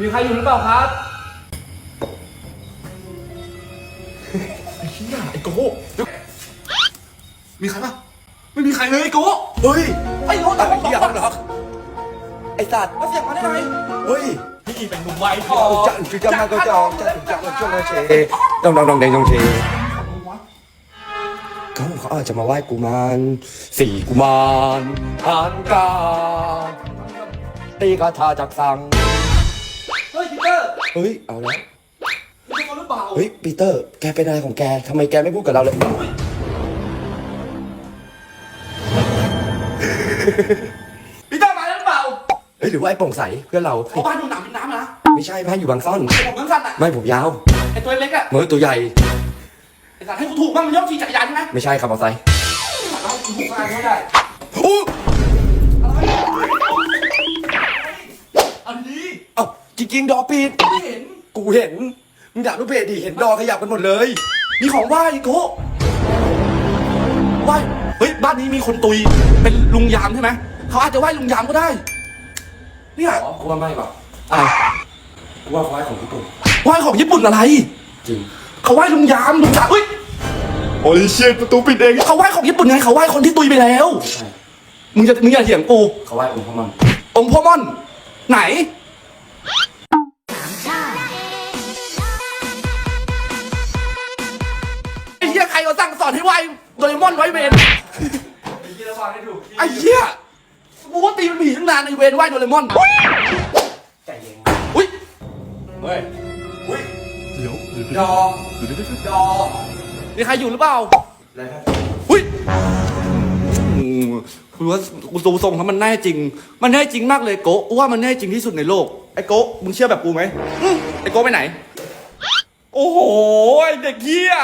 มีใครอยู่หรือเปล่าครับไอ้เหี้ยไอ้โก้มีใครปะไม่มีใครเลยไอ้โก้เฮ้ยไอ้โน้ตไอ้เหี้ยเหรอไอ้สัตว์แล้วเสียงมาได้ไงเฮ้ยพี่เป็นหนุ่มไวทอจังจุจังมาก็จองจังจุจังมาช่วงเชดองดองดองแดงดองเชเขาเขาอาจจะมาไหว้กุมารสี่กุมารทานกาตีกาถาจากสังเฮ้ยพี เตอร์เฮ้ย เอาแล้วพี่เป็นคนหรือเปล่าเฮ้ย ปีเตอร์ แกเป็นอะไรของแกทำไมแกไม่พูดกับเราเลยพีเตอร์มาแล้วหรือเปล่าเฮ้ย หรือว่าไอ้โปร่งใสเพื่อนเราเขาบ้านอยู่หนามเป็นน้ำนะไม่ใใช่บ้านอยู่บางซ่อน ผมทั้งสั้นอะไม่ผมยาวไอ้ตัวเล็กอะเมื่อตัวใหญ่ ไอ้สัตว์ให้กูถูกบ้างมันย่อมขี่จักรยานใช่ไหมไม่ใช่ครับมอเตอร์ไซค์ เอากูถูกอะไรไม่ได้ โอ้ จริงๆ ดอปิด ไม่เห็น กูเห็น มึงด่าลูกเพจดิ เห็นดอขยับกันหมดเลย มีของไหว้โกะไหวเฮ้ย บ้านนี้มีคนตุย เป็นลุงยามใช่ไหม เขาอาจจะไหว้ลุงยามก็ได้ เนี่ยอ๋อกูว่าไม่ป่ะอะกูว่าเขาไหว้ของญี่ปุ่นไหว้ของญี่ปุ่นอะไร จริง เขาไหว้ลุงยามลุงยามเฮ้ย โอ้ยเชียประตูปิดเองเขาไหว้ของญี่ปุ่นไง เขาไหว้คนที่ตุยไปแล้ว ใช่มึงจะมึงอย่าเถียงกู เขาไหว้องค์พระมันองค์พ่อม่อน ไหน อนให้ไหวโดเรมอนไว้เวนไอ้เหี้ยกูว่าตีมันผีตั้งนานไอ้เวนไหวโดเรมอนใจเย็นอุ้ยเฮ้ยอุ้ยเดี๋ยวดอดอมีใครอยู่หรือเปล่าอะไรครับอุ้ยอืมคุณว่ากูดูทรงแล้วมันแน่จริง มันแน่จริงมากเลยโกะกูว่ามันแน่จริงที่สุดในโลก ไอ้โกะมึงเชื่อแบบกูไหมอืมไอ้โกะไปไหน โอ้โหไอ้เด็กเหี้ย